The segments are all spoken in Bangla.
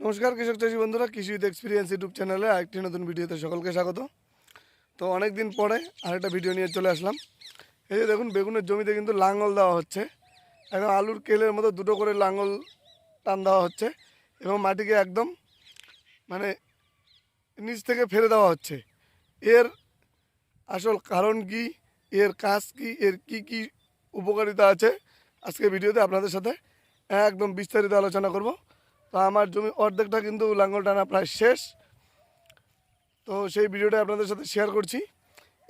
নমস্কার, কৃষক চাষি বন্ধুরা, কৃষি উইথ এক্সপিরিয়েন্স ইউটিউব চ্যানেলে আরেকটি নতুন ভিডিওতে সকলকে স্বাগত। তো অনেক দিন পরে আরেকটা ভিডিও নিয়ে চলে আসলাম। এই যে দেখুন, বেগুনের জমিতে কিন্তু লাঙ্গল দেওয়া হচ্ছে। একদম আলুর কেলের মতো দুটো করে লাঙ্গল টান দেওয়া হচ্ছে এবং মাটিকে একদম মানে নিচ থেকে ফেলে দেওয়া হচ্ছে। এর আসল কারণ কি? এর কাজ কি? এর কি কি উপকারিতা আছে? আজকে ভিডিওতে আপনাদের সাথে একদম বিস্তারিত আলোচনা করব। তো আমার জমি অর্ধেকটা কিন্তু লাঙ্গল টানা প্রায় শেষ। তো সেই ভিডিওটা আপনাদের সাথে শেয়ার করছি।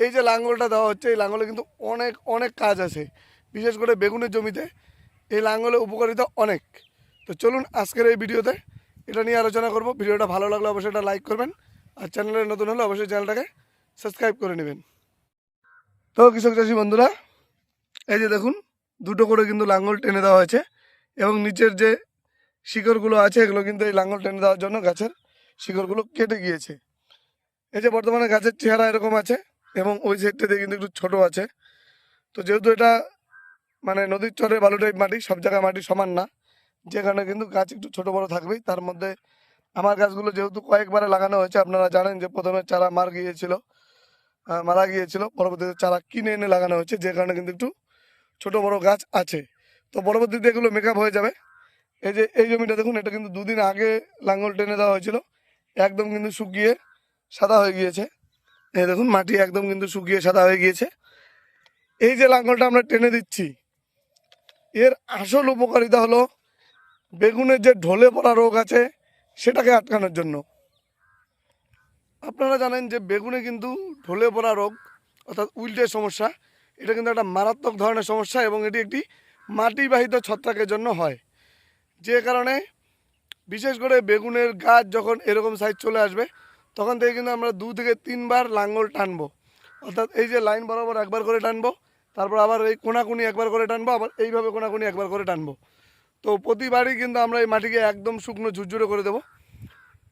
এই যে লাঙ্গলটা দেওয়া হচ্ছে, এই লাঙ্গলে কিন্তু অনেক অনেক কাজ আছে। বিশেষ করে বেগুনের জমিতে এই লাঙ্গলের উপকারিতা অনেক। তো চলুন আজকের এই ভিডিওতে এটা নিয়ে আলোচনা করব। ভিডিওটা ভালো লাগলে অবশ্যই এটা লাইক করবেন। আর চ্যানেলে নতুন হলে অবশ্যই চ্যানেলটাকে সাবস্ক্রাইব করে নেবেন। তো কৃষক চাষি বন্ধুরা, এই যে দেখুন, দুটো করে কিন্তু লাঙ্গল টেনে দেওয়া হয়েছে। এবং নিচের যে শিকড়গুলো আছে, এগুলো কিন্তু এই লাঙ্গল টেনে দেওয়ার জন্য গাছের শিকড়গুলো কেটে গিয়েছে। এই যে বর্তমানে গাছের চেহারা এরকম আছে এবং ওই সাইডটাতে কিন্তু একটু ছোট আছে। তো যেহেতু এটা মানে নদীর চরে বালু টাইপ মাটি, সব জায়গায় মাটি সমান না যেখানে কিন্তু গাছ একটু ছোট বড় থাকবেই। তার মধ্যে আমার গাছগুলো যেহেতু কয়েকবারে লাগানো হয়েছে, আপনারা জানেন যে প্রথমে চারা মার গিয়েছিল মারা গিয়েছিল, পরবর্তীতে চারা কিনে এনে লাগানো হয়েছে, যে কারণে কিন্তু একটু ছোট বড় গাছ আছে। তো পরবর্তীতে এগুলো মেকআপ হয়ে যাবে। এই যে, এই জমিটা দেখুন, এটা কিন্তু দুদিন আগে লাঙ্গল টেনে দেওয়া হয়েছিল। একদম কিন্তু শুকিয়ে সাদা হয়ে গিয়েছে। এই দেখুন, মাটি একদম কিন্তু শুকিয়ে সাদা হয়ে গিয়েছে। এই যে লাঙ্গলটা আমরা টেনে দিচ্ছি, এর আসল উপকারিতা হলো বেগুনের যে ঢলে পড়া রোগ আছে, সেটাকে আটকানোর জন্য। আপনারা জানেন যে বেগুনে কিন্তু ঢলে পড়া রোগ, অর্থাৎ উইল্টের সমস্যা, এটা কিন্তু একটা মারাত্মক ধরনের সমস্যা এবং এটি একটি মাটিবাহিত ছত্রাকের জন্য হয়। যে কারণে বিশেষ করে বেগুনের গাছ যখন এরকম সাইজ চলে আসবে, তখন থেকে কিন্তু আমরা দু থেকে তিনবার লাঙ্গল টানবো। অর্থাৎ এই যে লাইন বরাবর একবার করে টানবো, তারপর আবার এই কোনাকুনি একবার করে টানবো, আবার এইভাবে কোনাকুনি একবার করে টানবো। তো প্রতিবারই কিন্তু আমরা এই মাটিকে একদম শুকনো ঝুরঝুরে করে দেবো।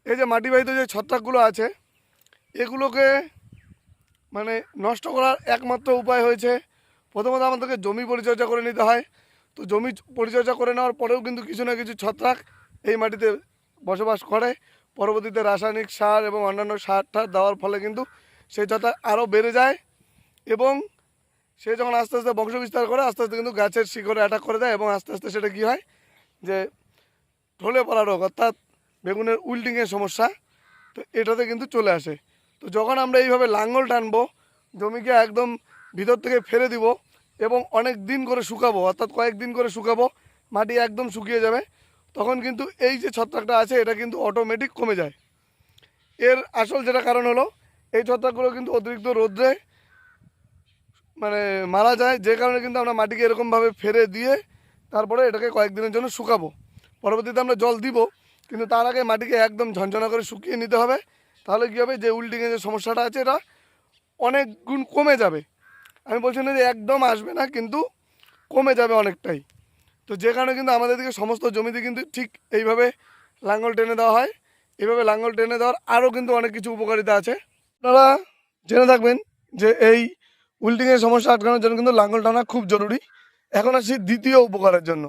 এই যে মাটিবাহিত যে ছত্রাকগুলো আছে, এগুলোকে মানে নষ্ট করার একমাত্র উপায় হয়েছে, প্রথমত আমাদেরকে জমি পরিচর্যা করে নিতে হয়। তো জমি পরিচর্যা করে নেওয়ার পরেও কিন্তু কিছু না কিছু ছত্রাক এই মাটিতে বসবাস করে। পরবর্তীতে রাসায়নিক সার এবং অন্যান্য সার টার দেওয়ার ফলে কিন্তু সেই ছত্রাক আরও বেড়ে যায় এবং সে যখন আস্তে আস্তে বংশ বিস্তার করে, আস্তে আস্তে কিন্তু গাছের শিকড়ে অ্যাটাক করে দেয় এবং আস্তে আস্তে সেটা কী হয় যে ঢলে পড়া রোগ, অর্থাৎ বেগুনের উইল্টিংয়ের সমস্যা তো এটাতে কিন্তু চলে আসে। তো যখন আমরা এইভাবে লাঙ্গল টানবো, জমিকে একদম ভিতর থেকে ফেলে দিব এবং অনেক দিন করে শুকাবো, অর্থাৎ কয়েকদিন করে শুকাবো, মাটি একদম শুকিয়ে যাবে। তখন কিন্তু এই যে ছত্রাকটা আছে, এটা কিন্তু অটোমেটিক কমে যায়। এর আসল যেটা কারণ হলো, এই ছত্রাকগুলো কিন্তু অতিরিক্ত রোদ্রে মানে মারা যায়, যে কারণে কিন্তু আমরা মাটিকে এরকমভাবে ফেরে দিয়ে তারপরে এটাকে কয়েকদিনের জন্য শুকাবো। পরবর্তীতে আমরা জল দিব, কিন্তু তার আগে মাটিকে একদম ঝনঝনা করে শুকিয়ে নিতে হবে। তাহলে কী হবে? যে উল্টিংয়ের যে সমস্যাটা আছে, এটা অনেক গুণ কমে যাবে। আমি বলছি না যে একদম আসবে না, কিন্তু কমে যাবে অনেকটাই। তো যে কারণে কিন্তু আমাদের দিকে সমস্ত জমিতে কিন্তু ঠিক এইভাবে লাঙ্গল টেনে দেওয়া হয়। এইভাবে লাঙ্গল টেনে দেওয়ার আরও কিন্তু অনেক কিছু উপকারিতা আছে। আপনারা জেনে থাকবেন যে এই উল্টিংয়ের সমস্যা আটকানোর জন্য কিন্তু লাঙ্গল টানা খুব জরুরি। এখন আসি দ্বিতীয় উপকারের জন্য।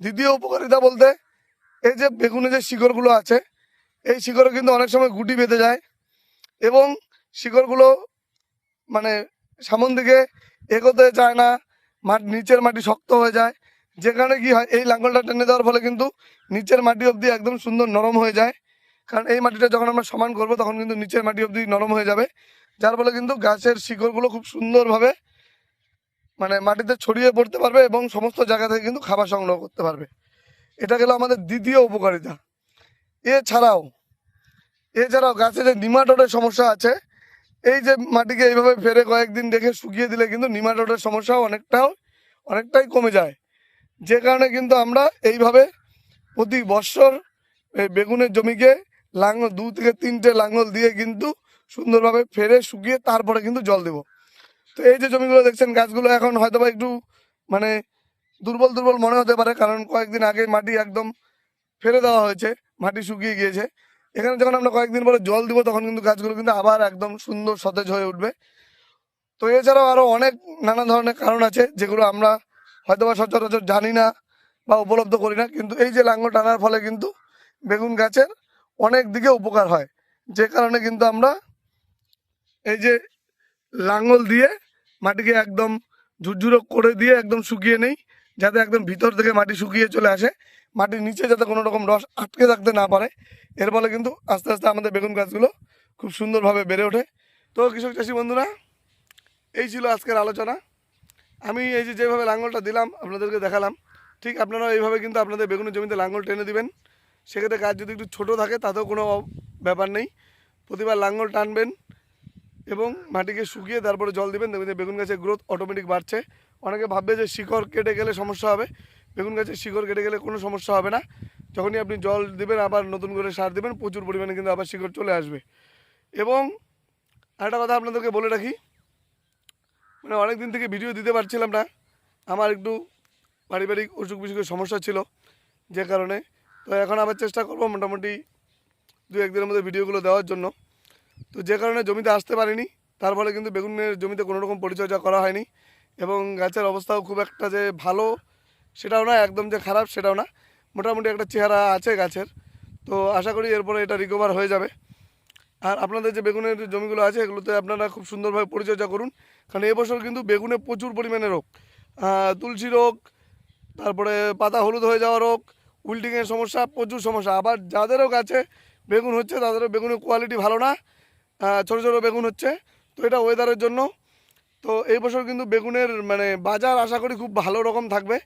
দ্বিতীয় উপকারিতা বলতে এই যে বেগুনে যে শিকড়গুলো আছে, এই শিকড়ে কিন্তু অনেক সময় গুটি বেঁধে যায় এবং শিকড়গুলো মানে সামন দিকে এগোতে চায় না মাটি নিচের মাটি শক্ত হয়ে যায়। যেখানে কি হয়, এই লাঙ্গলটা টেনে দেওয়ার ফলে কিন্তু নিচের মাটি অবধি একদম সুন্দর নরম হয়ে যায়। কারণ এই মাটিটা যখন আমরা সমান করব, তখন কিন্তু নিচের মাটি অবধি নরম হয়ে যাবে। যার ফলে কিন্তু গাছের শিকড়গুলো খুব সুন্দরভাবে মানে মাটিতে ছড়িয়ে পড়তে পারবে এবং সমস্ত জায়গা থেকে কিন্তু খাবার সংগ্রহ করতে পারবে। এটা গেল আমাদের দ্বিতীয় উপকারিতা। এছাড়াও এছাড়াও গাছে যে নিমাটোডের সমস্যা আছে এই যে মাটিকে এইভাবে ফেরে কয়েকদিন রেখে শুকিয়ে দিলে কিন্তু নিমাটোডের সমস্যাও অনেকটাও, অনেকটাই কমে যায়। যে কারণে কিন্তু আমরা এইভাবে প্রতি বৎসর এই বেগুনের জমিকে লাঙ্গল দু থেকে তিনটে লাঙ্গল দিয়ে কিন্তু সুন্দরভাবে ফেরে শুকিয়ে তারপরে কিন্তু জল দেব। তো এই যে জমিগুলো দেখছেন, গাছগুলো এখন হয়তো বা একটু মানে দুর্বল দুর্বল মনে হতে পারে, কারণ কয়েকদিন আগে মাটি একদম ফেলে দেওয়া হয়েছে, মাটি শুকিয়ে গিয়েছে। এখানে যখন আমরা কয়েকদিন পরে জল দিব, তখন কিন্তু গাছগুলো কিন্তু আবার একদম সুন্দর সতেজ হয়ে উঠবে। তো এছাড়াও আরও অনেক নানা ধরনের কারণ আছে, যেগুলো আমরা হয়তো বা সচরাচর জানি না বা উপলব্ধ করি না। কিন্তু এই যে লাঙ্গল টানার ফলে কিন্তু বেগুন গাছের অনেক দিকে উপকার হয়। যে কারণে কিন্তু আমরা এই যে লাঙল দিয়ে মাটিকে একদম ঝুরঝুরো করে দিয়ে একদম শুকিয়ে নেই। যাতে একদম ভিতর থেকে মাটি শুকিয়ে চলে আসে। মাটির নিচে যাতে কোনো রকম রস আটকে থাকতে না পারে। এর ফলে কিন্তু আস্তে আস্তে আমাদের বেগুন গাছগুলো খুব সুন্দরভাবে বেড়ে ওঠে। তো কৃষক চাষি বন্ধুরা, এই ছিল আজকের আলোচনা। আমি এই যে যেভাবে লাঙ্গলটা দিলাম, আপনাদেরকে দেখালাম, ঠিক আপনারাও এইভাবে কিন্তু আপনাদের বেগুনের জমিতে লাঙ্গল টেনে দিবেন। সেক্ষেত্রে গাছ যদি একটু ছোটো থাকে, তাতেও কোনো ব্যাপার নেই। প্রতিবার লাঙ্গল টানবেন এবং মাটিকে শুকিয়ে তারপরে জল দিবেন। দেখবেন বেগুন গাছের গ্রোথ অটোমেটিক বাড়ছে। অনেকে ভাববে যে শিকড় কেটে গেলে সমস্যা হবে। বেগুন গাছের শিকড় কেটে গেলে কোনো সমস্যা হবে না। যখনই আপনি জল দেবেন, আবার নতুন করে সার দিবেন, প্রচুর পরিমাণে কিন্তু আবার শিকড় চলে আসবে। এবং আরেকটা কথা আপনাদেরকে বলে রাখি মানে অনেক দিন থেকে ভিডিও দিতে পারছিলাম না। আমার একটু পারিবারিক অসুখ বিসুখের সমস্যা ছিল, যে কারণে। তো এখন আবার চেষ্টা করব মোটামুটি দু একদিনের মধ্যে ভিডিওগুলো দেওয়ার জন্য। তো যে কারণে জমিতে আসতে পারিনি, তার ফলে কিন্তু বেগুনের জমিতে কোনো রকম পরিচর্যা করা হয়নি। এবং গাছের অবস্থাও খুব একটা যে ভালো সেটাও না, একদম যে খারাপ সেটাও না। মোটামুটি একটা চেহারা আছে গাছের। তো আশা করি এরপরে এটা রিকভার হয়ে যাবে। আর আপনাদের যে বেগুনের জমিগুলো আছে, এগুলোতে আপনারা খুব সুন্দরভাবে পরিচর্যা করুন। কারণ এবছর কিন্তু বেগুনে প্রচুর পরিমাণে রোগ। তুলসী রোগ, তারপরে পাতা হলুদ হয়ে যাওয়া রোগ উইল্টিংয়ের সমস্যা, প্রচুর সমস্যা। আবার যাদেরও গাছে বেগুন হচ্ছে, তাদেরও বেগুনের কোয়ালিটি ভালো না। ছোটো ছোটো বেগুন হচ্ছে। তো এটা ওয়েদারের জন্য তো এই বছর কিন্তু বেগুনের মানে বাজার আশা করি খুব ভালো রকম থাকবে।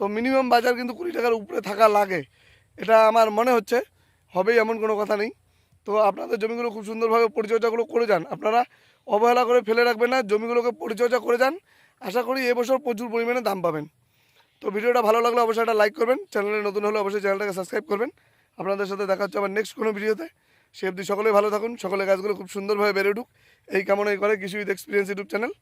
তো মিনিমাম বাজার কিন্তু কুড়ি টাকার উপরে থাকা লাগে। এটা আমার মনে হচ্ছে, হবেই এমন কোনো কথা নেই। তো আপনাদের জমিগুলো খুব সুন্দরভাবে পরিচর্যাগুলো করে যান। আপনারা অবহেলা করে ফেলে রাখবেন না, জমিগুলোকে পরিচর্যা করে যান। আশা করি এবছর প্রচুর পরিমাণে দাম পাবেন। তো ভিডিওটা ভালো লাগলে অবশ্যই একটা লাইক করবেন। চ্যানেলে নতুন হলে অবশ্যই চ্যানেলটাকে সাবস্ক্রাইব করবেন। আপনাদের সাথে দেখা হচ্ছে আবার নেক্সট কোনো ভিডিওতে সে অবধি সকলেই ভালো থাকুন। সকলে গাছগুলো খুব সুন্দরভাবে বেড়ে উঠুক। এই কামনাই করে কৃষি উইথ এক্সপিরিয়েন্স ইউটিউব চ্যানেল